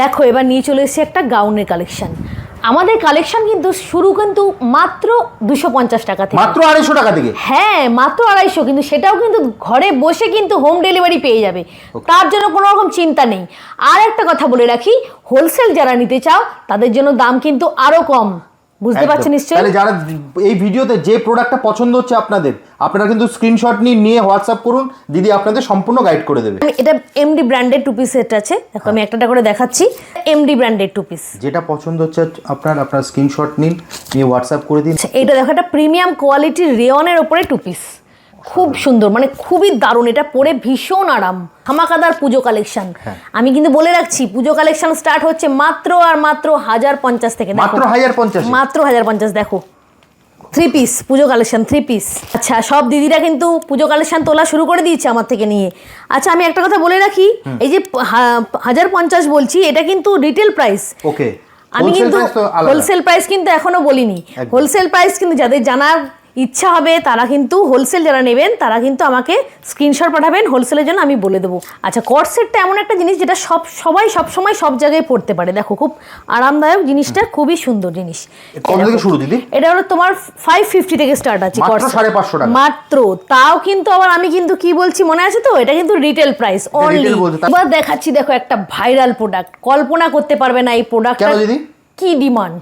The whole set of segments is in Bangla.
দেখো এবার নিয়ে চলে এসেছি একটা গাউনের কালেকশন আমাদের কালেকশন কিন্তু শুরু কিন্তু মাত্র দুশো পঞ্চাশ টাকা থেকে। মাত্র আড়াইশো টাকা থেকে? হ্যাঁ মাত্র আড়াইশো কিন্তু সেটাও কিন্তু ঘরে বসে কিন্তু হোম ডেলিভারি পেয়ে যাবে। তার জন্য কোনো রকম চিন্তা নেই। আর একটা কথা বলে রাখি হোলসেল যারা নিতে চাও তাদের জন্য দাম কিন্তু আরও কম। বুঝতে পারছেন পারছ নিশ্চয়ই? তাহলে যারা এই ভিডিওতে যে প্রোডাক্টটা পছন্দ হচ্ছে আপনাদের আপনারা কিন্তু স্ক্রিনশট নিয়ে নিয়ে হোয়াটসঅ্যাপ করুন দিদি আপনাদের সম্পূর্ণ গাইড করে দেবে। এটা এমডি ব্র্যান্ডের টু পিস সেট আছে দেখো আমি একটা করে দেখাচ্ছি। এমডি ব্র্যান্ডের টু পিস যেটা পছন্দ হচ্ছে আপনার আপনার স্ক্রিনশট নিন নিয়ে হোয়াটসঅ্যাপ করে দিন। এটা দেখো একটা প্রিমিয়াম কোয়ালিটির রেয়নের ওপরে টু পিস খুব সুন্দর মানে খুবই দারুণ। এটা পরে ভীষণ আরাম। হামাকাদার পুজো কালেকশন হ্যাঁ। আমি কিন্তু বলে রাখছি পুজো কালেকশন স্টার্ট হচ্ছে মাত্র আর মাত্র হাজার পঞ্চাশ থেকে। দেখো মাত্র হাজার পঞ্চাশ। মাত্র হাজার পঞ্চাশ দেখো। Three piece Puja collection three piece আচ্ছা সব দিদিরা কিন্তু পুজো কালেকশন তোলা শুরু করে দিয়েছে আমার থেকে নিয়ে। আচ্ছা আমি একটা কথা বলে রাখি এই যে হাজার পঞ্চাশ বলছি এটা কিন্তু রিটেল প্রাইস ওকে আমি কিন্তু হোলসেল প্রাইস কিন্তু এখনও বলিনি। হোলসেল প্রাইস কিন্তু যাদের জানার ইচ্ছা হবে তারা কিন্তু হোলসেল যারা নেবেন তারা কিন্তু আমাকে স্ক্রিনশট পাঠাবেন হোলসেলের জন্য আমি বলে দেবো। আচ্ছা কট সেটটা এমন একটা জিনিস যেটা সব সবাই সব সময় সব জায়গায় পড়তে পারে। দেখো খুব আরামদায়ক জিনিসটা খুবই সুন্দর জিনিস। শুরু দিদি? এটা হলো তোমার ফাইভ ফিফটি থেকে স্টার্ট আছে মাত্র corset। 550 টাকা। মাত্র। তাও কিন্তু আবার আমি কিন্তু কি বলছি মনে আছে তো? এটা কিন্তু রিটেল প্রাইস অনলি এবার দেখাচ্ছি দেখো একটা ভাইরাল প্রোডাক্ট কল্পনা করতে পারবে না এই দিদি? কি ডিমান্ড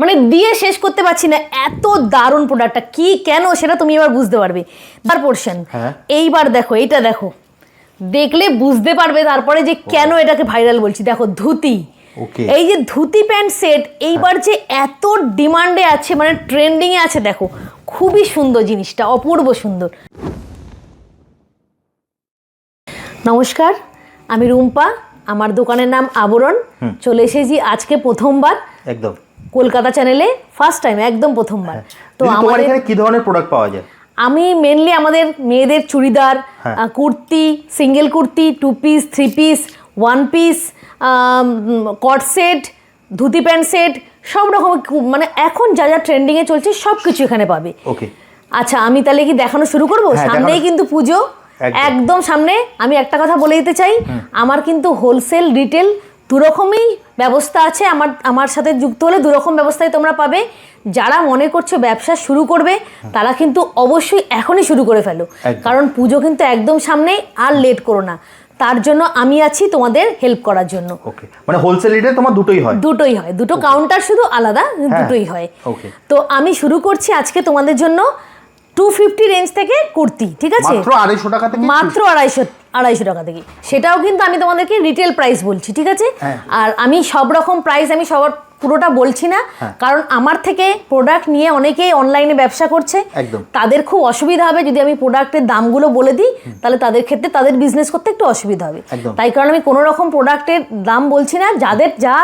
মানে দিয়ে শেষ করতে পারছি না এত দারুণ প্রোডাক্টটা কি কেন সেটা তুমি এবার বুঝতে পারবে। তার পোর্শন হ্যাঁ। এইবার দেখো এইটা দেখো। দেখলে বুঝতে পারবে তারপরে যে কেন এটাকে ভাইরাল বলছি। দেখো ধুতি। এই যে ধুতি প্যান্ট সেট এইবার যে এত ডিমান্ডে আছে মানে ট্রেন্ডিংয়ে আছে দেখো খুবই সুন্দর জিনিসটা অপূর্ব সুন্দর। নমস্কার আমি রুম্পা আমার দোকানের নাম আবরণ। চলে এসেছি আজকে প্রথমবার। একদম। কলকাতা চ্যানেলে ফার্স্ট টাইম একদম প্রথমবার। তো আমার এখানে কি ধরনের প্রোডাক্ট পাওয়া যায়? আমি মেনলি আমাদের মেয়েদের চুড়িদার হ্যাঁ। Kurti single kurti two piece three piece one piece cord set dhoti pant set সব রকম মানে এখন যা যা ট্রেন্ডিংয়ে চলছে সব কিছু এখানে পাবে। ওকে আচ্ছা আমি তাহলে কি দেখানো শুরু করব? হ্যাঁ, সামনেই কিন্তু পুজো। একদম। সামনে আমি একটা কথা বলে দিতে চাই। আমার কিন্তু হোলসেল রিটেল দুরকমই ব্যবস্থা আছে আমার আমার সাথে যুক্ত হলে দুরকম ব্যবস্থাই তোমরা পাবে। যারা মনে করছ ব্যবসা শুরু করবে তারা কিন্তু অবশ্যই এখনই শুরু করে ফেলো। কারণ পুজো কিন্তু একদম সামনেই আর লেট করো না। তার জন্য আমি আছি তোমাদের হেল্প করার জন্য। ওকে মানে হোলসেল রেটে তোমার দুটোই হয়? দুটোই হয়। দুটো কাউন্টার শুধু আলাদা দুটোই হয়। তো আমি শুরু করছি আজকে তোমাদের জন্য টু ফিফটি রেঞ্জ থেকে কুর্তি ঠিক আছে? মাত্র আড়াইশো টাকা থেকে মাত্র আড়াইশো আড়াইশো টাকা থেকে সেটাও কিন্তু আমি তোমাদেরকে রিটেল প্রাইস বলছি ঠিক আছে? হ্যাঁ। আর আমি সব রকম প্রাইস আমি সবার পুরোটা বলছি না হ্যাঁ। কারণ আমার থেকে প্রোডাক্ট নিয়ে অনেকেই অনলাইনে ব্যবসা করছে। একদম। তাদের খুব অসুবিধা হবে যদি আমি প্রোডাক্টের দামগুলো বলে দিই তাহলে তাদের ক্ষেত্রে তাদের বিজনেস করতে একটু অসুবিধা হবে। তাই কারণে আমি কোনো রকম প্রোডাক্টের দাম বলছি না যাদের যা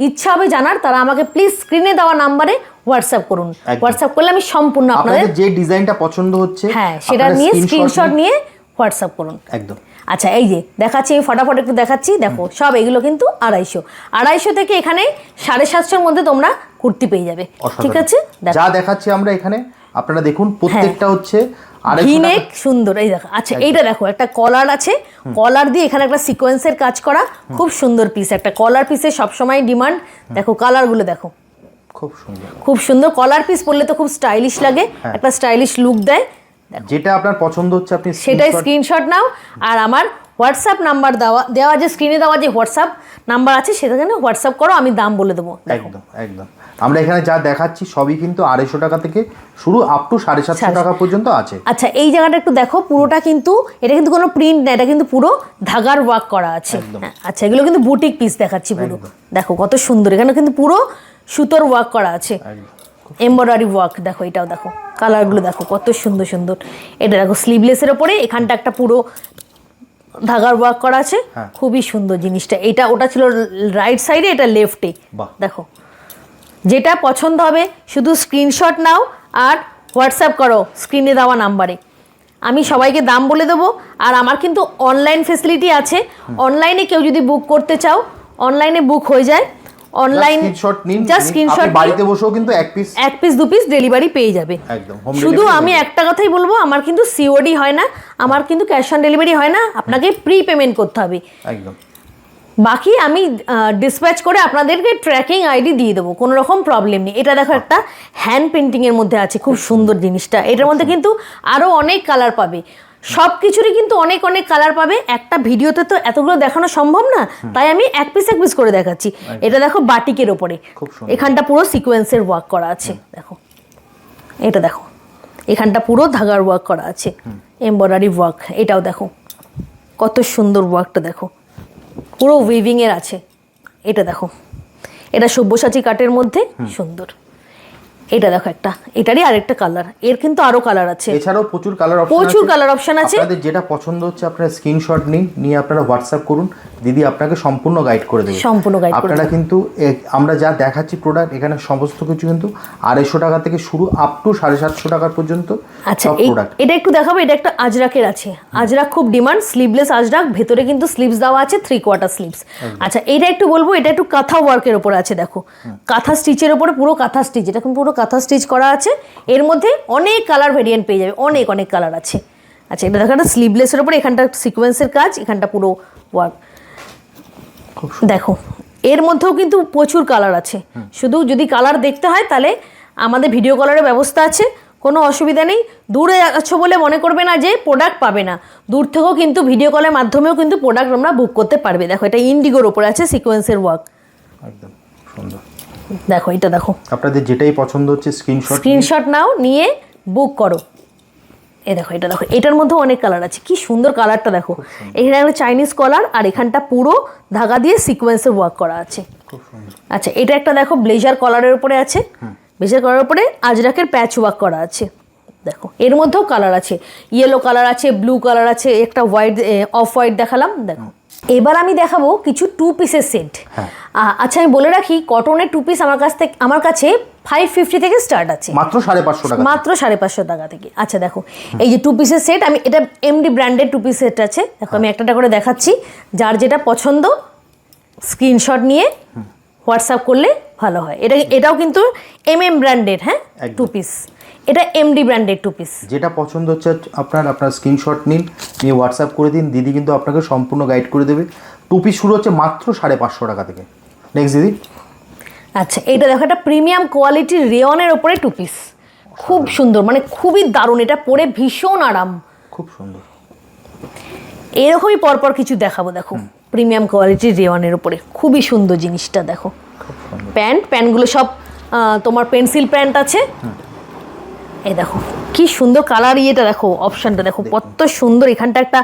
ইচ্ছা হবে জানার তারা আমাকে প্লিজ স্ক্রিনে দেওয়া নাম্বারে হোয়াটসঅ্যাপ করুন। হোয়াটসঅ্যাপ করলে আমি সম্পূর্ণ আপনাদের যে ডিজাইনটা পছন্দ হচ্ছে হ্যাঁ সেটা নিয়ে স্ক্রিনশট নিয়ে হোয়াটসঅ্যাপ করুন। একদম। আচ্ছা এই যে দেখাচ্ছি আমি ফটাফট একটু দেখাচ্ছি। দেখো সব এগুলো কিন্তু আড়াইশো। আড়াইশো থেকে এখানে সাড়ে সাতশোর মধ্যে তোমরা কুর্তি পেয়ে যাবে। ঠিক আছে? যা দেখাচ্ছি আমরা এখানে আপনারা দেখুন প্রত্যেকটা হচ্ছে ভিনেক সুন্দর এই দেখো। আচ্ছা এইটা দেখো একটা কলার আছে। কলার দিয়ে এখানে একটা সিকোয়েন্সের কাজ করা খুব সুন্দর পিস একটা কলার পিসে সবসময় ডিমান্ড। দেখো কালারগুলো দেখো। খুব সুন্দর। খুব সুন্দর। কলার পিস পরলে তো খুব স্টাইলিশ লাগে। হ্যাঁ। একটা স্টাইলিশ লুক দেয়। যেটা আপনার পছন্দ হচ্ছে আপনি সেটাই স্ক্রিনশট নাও আর আমার হোয়াটসঅ্যাপ নাম্বার দেওয়া দেওয়া যে স্ক্রিনে দেওয়া যে হোয়াটসঅ্যাপ নাম্বার আছে সেটা সেখানে হোয়াটসঅ্যাপ করো আমি দাম বলে দেবো। একদম একদম। আমরা এখানে যা দেখাচ্ছি সবই কিন্তু আড়াইশো টাকা থেকে শুরু আপ টু সাড়ে সাতশো টাকা পর্যন্ত আছে। আচ্ছা এই জায়গাটা একটু দেখো পুরোটা কিন্তু এটা কিন্তু কোনো প্রিন্ট না এটা কিন্তু পুরো ধাগার ওয়ার্ক করা আছে। হ্যাঁ, আচ্ছা এগুলো কিন্তু বুটিক পিস দেখাচ্ছি পুরো। দেখো কত সুন্দর এখানে কিন্তু পুরো সুতোর ওয়ার্ক করা আছে। এমব্রয়ডারি ওয়ার্ক দেখো এটাও দেখো। কালারগুলো দেখো কত সুন্দর সুন্দর। এটা দেখো স্লিভলেসের ওপরে এখানটা একটা পুরো ধাগার ওয়ার্ক করা আছে। হ্যাঁ। খুবই সুন্দর জিনিসটা। এটা ওটা ছিল রাইট সাইডে এটা লেফটে দেখো যেটা পছন্দ হবে শুধু স্ক্রিনশট নাও আর হোয়াটসঅ্যাপ করো স্ক্রিনে দেওয়া নাম্বারে আমি সবাইকে দাম বলে দেবো আর আমার কিন্তু অনলাইন ফেসিলিটি আছে। অনলাইনে কেউ যদি বুক করতে চাও অনলাইনে বুক হয়ে যায়। অনলাইন স্ক্রিনশট নিন জাস্ট আপনি স্ক্রিনশট বাড়িতে বসেও কিন্তু এক পিস এক পিস দু পিস ডেলিভারি পেয়ে যাবে। একদম, শুধু আমি একটা কথাই বলব আমার কিন্তু সিওডি হয় না আমার কিন্তু ক্যাশ অন ডেলিভারি হয় না আপনাকে প্রি পেমেন্ট করতে হবে। একদম। বাকি আমি ডিসপ্যাচ করে আপনাদেরকে ট্র্যাকিং আইডি দিয়ে দেবো কোনো রকম প্রবলেম নেই। এটা দেখো একটা হ্যান্ড পেন্টিংয়ের মধ্যে আছে খুব সুন্দর জিনিসটা। এটার মধ্যে কিন্তু আরও অনেক কালার পাবে। সব কিছুরই কিন্তু অনেক অনেক কালার পাবে। একটা ভিডিওতে তো এতগুলো দেখানো সম্ভব না তাই আমি এক পিস এক পিস করে দেখাচ্ছি। এটা দেখো বাটিকের ওপরে। এখানটা পুরো সিকোয়েন্সের ওয়ার্ক করা আছে দেখো। এটা দেখো। এখানটা পুরো ধাগার ওয়ার্ক করা আছে। এমব্রয়ডারি ওয়ার্ক এটাও দেখো। কত সুন্দর ওয়ার্কটা দেখো। পুরো উইভিংয়ের আছে। এটা দেখো। এটা সব্যসাচী কাটের মধ্যে সুন্দর। এটা দেখো একটা এটারই আরেকটা কালারের কিন্তু আরও কালার আছে। এছাড়াও প্রচুর কালার অপশন প্রচুর কালার অপশন আছে। আপনাদের যেটা পছন্দ হচ্ছে আপনারা স্ক্রিনশট নিন নিয়ে আপনারা হোয়াটসঅ্যাপ করুন। দিদি আপনাকে সম্পূর্ণ গাইড করে দেবে। সম্পূর্ণ গাইড আপনারা কিন্তু আমরা যা দেখাচ্ছি প্রোডাক্ট এখানে সমস্ত কিছু কিন্তু আড়াইশো টাকা থেকে শুরু আপ টু সাড়ে সাতশো টাকা পর্যন্ত আচ্ছা এটা একটু দেখাবো এটা একটা আজরাকের আছে। আজরাক খুব ডিমান্ড স্লিভলেস আজরাক ভেতরে কিন্তু স্লিভস দেওয়া আছে থ্রি কোয়ার্টার স্লিভস আচ্ছা এটা একটু বলব এটা একটু কাঁথা ওয়ার্কের ওপরে আছে দেখো। কাঁথা স্টিচের ওপরে পুরো কাঁথা স্টিচ এটা কিন্তু পুরো কাঁথা স্টিচ করা আছে। এর মধ্যে অনেক কালার ভেরিয়েন্ট পেয়ে যাবে অনেক অনেক কালার আছে। আচ্ছা এটা দেখো একটা স্লিভলেসের ওপরে এখানটা সিকোয়েন্সের কাজ এখানটা পুরো ওয়ার্ক দেখো এর মধ্যেও কিন্তু প্রচুর কালার আছে। শুধু যদি কালার দেখতে হয় তাহলে আমাদের ভিডিও কলারের ব্যবস্থা আছে কোনো অসুবিধা নেই। দূরে আছো বলে মনে করবে না যে প্রোডাক্ট পাবে না। দূর থেকেও কিন্তু ভিডিও কলের মাধ্যমেও কিন্তু প্রোডাক্ট আমরা বুক করতে পারবে। দেখো এটা ইন্ডিগোর ওপরে আছে সিকোয়েন্সের ওয়ার্ক একদম সুন্দর। দেখো এটা দেখো। আপনাদের যেটাই পছন্দ হচ্ছে স্ক্রিনশট স্ক্রিনশট নাও নিয়ে বুক করো। এ দেখো এটা দেখো এটার মধ্যে অনেক কালার আছে। কি সুন্দর কালারটা দেখো। এখানে একটা চাইনিজ কলার আর এখানটা পুরো ধাগা দিয়ে সিকোয়েন্সের ওয়ার্ক করা আছে। আচ্ছা এটা একটা দেখো ব্লেজার কলারের উপরে আছে। ব্লেজার কলারের উপরে আজরাকের প্যাচ ওয়ার্ক করা আছে। দেখো এর মধ্যেও কালার আছে। ইয়েলো কালার আছে ব্লু কালার আছে একটা হোয়াইট অফ হোয়াইট দেখালাম দেখো। এবার আমি দেখাবো কিছু টু পিসের সেট আচ্ছা আমি বলে রাখি কটনের টু পিস আমার কাছ থেকে আমার কাছে ফাইভ ফিফটি থেকে স্টার্ট আছে। মাত্র সাড়ে পাঁচশো টাকা মাত্র সাড়ে পাঁচশো টাকা থেকে। আচ্ছা দেখো এই যে টু পিসের সেট আমি এটা এমডি ব্র্যান্ডের টু পিস সেট আছে। দেখো আমি একটা করে দেখাচ্ছি। যার যেটা পছন্দ স্ক্রিনশট নিয়ে হোয়াটসঅ্যাপ করলে ভালো হয়। এটা এটাও কিন্তু এম এম ব্র্যান্ডের হ্যাঁ। টু পিস এটা এমডি ব্র্যান্ডের টু পিস যেটা পছন্দ হচ্ছে আপনার আপনার স্ক্রিনশট নিন নিয়ে হোয়াটসঅ্যাপ করে দিন। দিদি কিন্তু আপনাকে সম্পূর্ণ গাইড করে দেবে। টু পিস শুরু হচ্ছে মাত্র সাড়ে পাঁচশো টাকা থেকে। নেক্সট দিদি? আচ্ছা এটা দেখো একটা প্রিমিয়াম কোয়ালিটির রেয়নের ওপরে টু পিস খুব সুন্দর মানে খুবই দারুণ এটা পরে ভীষণ আরাম। খুব সুন্দর। এরকমই পরপর কিছু দেখাবো দেখো প্রিমিয়াম কোয়ালিটির রেওয়ানের উপরে খুবই সুন্দর জিনিসটা দেখো। প্যান্ট প্যান্টগুলো সব তোমার পেন্সিল প্যান্ট আছে। এই দেখো কি সুন্দর কালার ইয়েটা দেখো অপশানটা দেখো কত সুন্দর। এখানটা একটা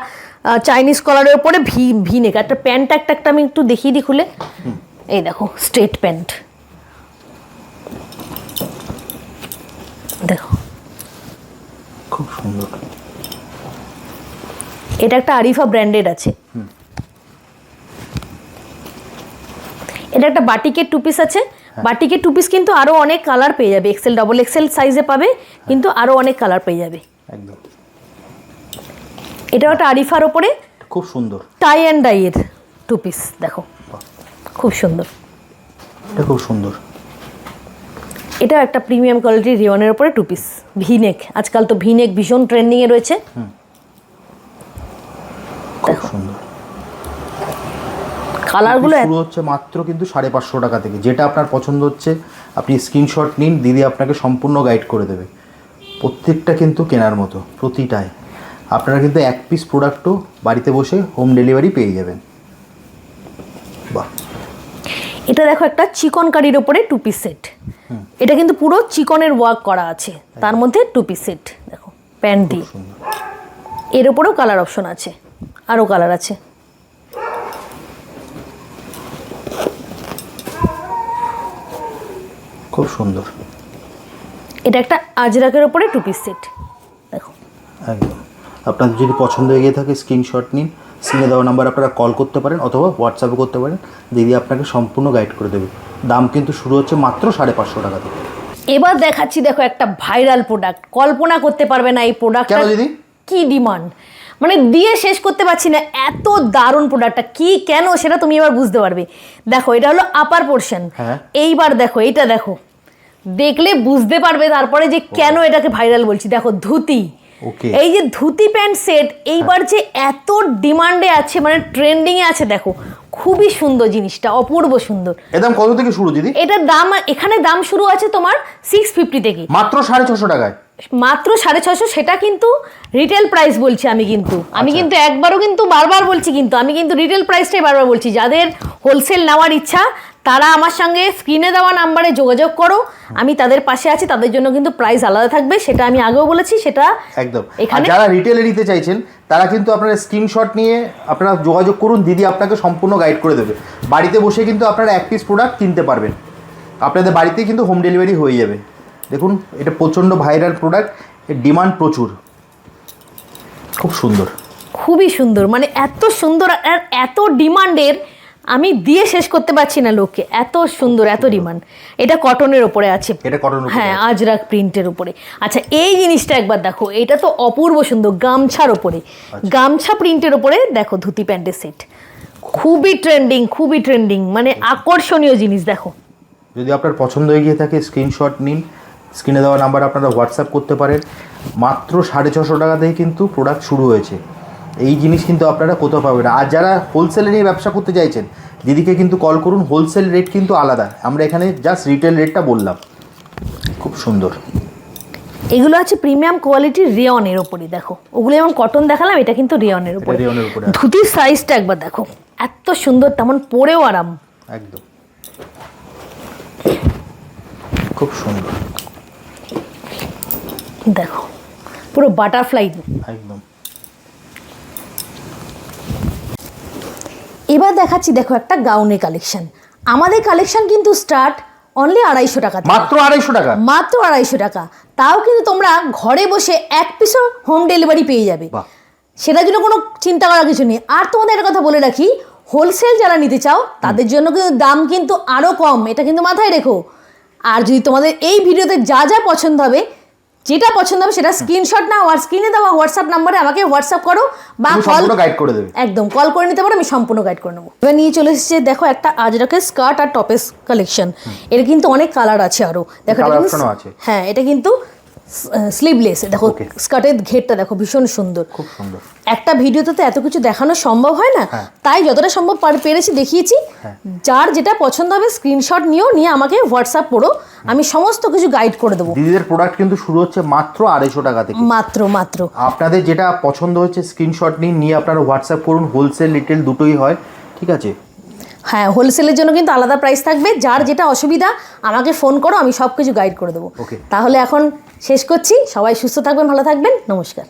চাইনিজ কলারের উপরে ভি ভি একটা প্যান্টটা একটা একটা আমি একটু দেখিয়ে দিই খুলে। এই দেখো স্ট্রেট প্যান্ট দেখো। খুব সুন্দর। এটা একটা আরিফা ব্র্যান্ডেড আছে। এটা একটা বাটিকের টু পিস আছে। বাটিকের টু পিস কিন্তু আরও অনেক কালার পেয়ে যাবে। এক্সেল ডবল এক্সেল সাইজে পাবে কিন্তু আরও অনেক কালার পেয়ে যাবে। একদম। এটাও একটা আরিফার ওপরে। খুব সুন্দর। টাই অ্যান্ড ডাইয়ের টু পিস দেখো। খুব সুন্দর। এটা খুব সুন্দর। এটাও একটা প্রিমিয়াম কোয়ালিটির রিওনের ওপরে টু পিস ভিনেক আজকাল তো ভিনেক ভীষণ ট্রেন্ডিংয়ে রয়েছে। কালারগুলো শুরু হচ্ছে মাত্র কিন্তু সাড়ে পাঁচশো টাকা থেকে। যেটা আপনার পছন্দ হচ্ছে আপনি স্ক্রিনশট নিন দিদি আপনাকে সম্পূর্ণ গাইড করে দেবে। প্রত্যেকটা কিন্তু কেনার মতো প্রতিটায় আপনারা কিন্তু এক পিস প্রোডাক্টও বাড়িতে বসে হোম ডেলিভারি পেয়ে যাবেন। বাহ। এটা দেখো একটা চিকন কারির ওপরে টু পিস সেট এটা কিন্তু পুরো চিকনের ওয়ার্ক করা আছে। তার মধ্যে টু পিস সেট দেখো প্যান্ট। দিয়ে এর ওপরেও কালার অপশন আছে আরও কালার আছে। খুব সুন্দর। এটা একটা আজরাকের ওপরে টু পিস সেট দেখো। একদম। আপনাদের যদি পছন্দ হয়ে গিয়ে থাকে স্ক্রিনশট নিন। স্ক্রিনে দেওয়া নাম্বার আপনারা কল করতে পারেন অথবা হোয়াটসঅ্যাপে করতে পারেন। দিদি আপনাকে সম্পূর্ণ গাইড করে দেবে। দাম কিন্তু শুরু হচ্ছে মাত্র সাড়ে পাঁচশো টাকা থেকে। এবার দেখাচ্ছি দেখো একটা ভাইরাল প্রোডাক্ট কল্পনা করতে পারবে না এই প্রোডাক্টটা কেন দিদি? কি ডিমান্ড মানে দিয়ে শেষ করতে পারছি না এত দারুণ প্রোডাক্টটা কি কেন সেটা তুমি এবার বুঝতে পারবে। দেখো এটা হলো আপার পোর্শন হ্যাঁ। এইবার দেখো এইটা দেখো। দেখলে বুঝতে পারবে তারপরে যে কেন এটাকে ভাইরাল বলছি। দেখো ধুতি. এই যে ধুতি প্যান্ট সেট এইবার যে এত ডিমান্ডে আছে মানে ট্রেন্ডিং এ আছে দেখো খুবই সুন্দর জিনিসটা অপূর্ব সুন্দর। এদাম কত থেকে শুরু দিদি? এটার দাম এখানে দাম শুরু আছে তোমার সিক্স ফিফটি থেকে। মাত্র সাড়ে ছশো টাকায়? মাত্র সাড়ে ছশো সেটা কিন্তু রিটেল প্রাইস বলছি আমি কিন্তু। আমি আচ্ছা। কিন্তু একবারও কিন্তু বারবার বলছি কিন্তু আমি কিন্তু রিটেল প্রাইসটাই বারবার বলছি। যাদের হোলসেল নেওয়ার ইচ্ছা তারা আমার সঙ্গে স্ক্রিনে দেওয়া নাম্বারে যোগাযোগ করো। আমি তাদের পাশে আছি তাদের জন্য কিন্তু প্রাইস আলাদা থাকবে সেটা আমি আগেও বলেছি সেটা একদম। এখানে যারা রিটেলে নিতে চাইছেন তারা কিন্তু আপনারা স্ক্রিনশট নিয়ে আপনারা যোগাযোগ করুন দিদি আপনাকে সম্পূর্ণ গাইড করে দেবে। বাড়িতে বসে কিন্তু আপনারা এক পিস প্রোডাক্ট কিনতে পারবেন। আপনাদের বাড়িতে কিন্তু হোম ডেলিভারি হয়ে যাবে। দেখুন এটা প্রচণ্ড ভাইরাল প্রোডাক্টের ডিমান্ড প্রচুর। খুব সুন্দর। খুবই সুন্দর মানে এত সুন্দর আর এত ডিমান্ডের আমি দিয়ে শেষ করতে পারছি না লোককে। এত সুন্দর এত ডিমান্ড এটা কটনের ওপরে আছে। এটা কটন হ্যাঁ আজরাক প্রিন্টের উপরে। আচ্ছা এই জিনিসটা একবার দেখো। এটা তো অপূর্ব সুন্দর গামছার ওপরে গামছা প্রিন্টের ওপরে দেখো ধুতি প্যান্টের সেট খুবই ট্রেন্ডিং খুবই ট্রেন্ডিং মানে আকর্ষণীয় জিনিস দেখো। যদি আপনার পছন্দ হয়ে গিয়ে থাকে স্ক্রিনশট নিন। স্ক্রিনে দেওয়া নাম্বার আপনারা হোয়াটসঅ্যাপ করতে পারেন। মাত্র সাড়ে ছশো টাকা থেকে কিন্তু প্রোডাক্ট শুরু হয়েছে। এই জিনিস কিন্তু আপনারা কোথাও পাবেন না। আর যারা হোলসেলে নিয়ে ব্যবসা করতে চাইছেন দিদিকে কিন্তু কল করুন হোলসেল রেট কিন্তু আলাদা। আমরা এখানে জাস্ট রিটেল রেটটা বললাম। খুব সুন্দর। এগুলো আছে প্রিমিয়াম কোয়ালিটির রেয়নের ওপরে দেখো। ওগুলো যেমন কটন দেখালাম এটা কিন্তু রেয়নের উপরে রেয়নের উপরে ধুতির সাইজটা একবার দেখো। এত সুন্দর তেমন পরেও আরাম। একদম। খুব সুন্দর। দেখো পুরো বাটারফ্লাই একদম। এবার দেখাচ্ছি দেখো একটা গাউনের কালেকশন আমাদের কালেকশন কিন্তু স্টার্ট অনলি আড়াইশো টাকা মাত্র আড়াইশো টাকা? মাত্র আড়াইশো টাকা। তাও কিন্তু তোমরা ঘরে বসে এক পিসও হোম ডেলিভারি পেয়ে যাবে। সেটার জন্য কোনো চিন্তা করার কিছু নেই। আর তোমাদের একটা কথা বলে রাখি হোলসেল যারা নিতে চাও তাদের জন্য কিন্তু দাম কিন্তু আরও কম। এটা কিন্তু মাথায় রেখো। আর যদি তোমাদের এই ভিডিওতে যা যা পছন্দ হবে যেটা পছন্দ হবে সেটা স্ক্রিনশট নাও আর স্ক্রিনে দেওয়া হোয়াটসঅ্যাপ নাম্বারে আমাকে হোয়াটসঅ্যাপ করো বা কল গাইড করে দেবে। একদম কল করে নিতে পারো আমি সম্পূর্ণ গাইড করে নেব। এবার নিয়ে চলে এসেছে দেখো একটা আজরাকের স্কার্ট আর টপেস কালেকশন এর কিন্তু অনেক কালার আছে আরও। দেখো। হ্যাঁ এটা কিন্তু স্লিভলেস দেখো স্কার্টের ঘেরটা দেখো ভীষণ সুন্দর। খুব সুন্দর। একটা ভিডিওতে তো এত কিছু দেখানো সম্ভব হয় না? হ্যাঁ। তাই যতটা সম্ভব পেরেছি দেখিয়েছি। হ্যাঁ। যার যেটা পছন্দ হবে স্ক্রিনশট নিও নিয়ে আমাকে হোয়াটসঅ্যাপ করো। আমি সমস্ত কিছু গাইড করে দেবো। দিদিদের প্রোডাক্ট কিন্তু শুরু হচ্ছে মাত্র আড়াইশো টাকা থেকে। মাত্র মাত্র। আপনাদের যেটা পছন্দ হচ্ছে স্ক্রিনশট নিন নিয়ে আপনারা হোয়াটসঅ্যাপ করুন। হোলসেল রিটেল দুটোই হয় ঠিক আছে? হ্যাঁ হোলসেলের জন্য কিন্তু আলাদা প্রাইস থাকবে। যার যেটা অসুবিধা আমাকে ফোন করো আমি সব কিছু গাইড করে দেবো। তাহলে এখন শেষ করছি। সবাই সুস্থ থাকবেন ভালো থাকবেন। নমস্কার।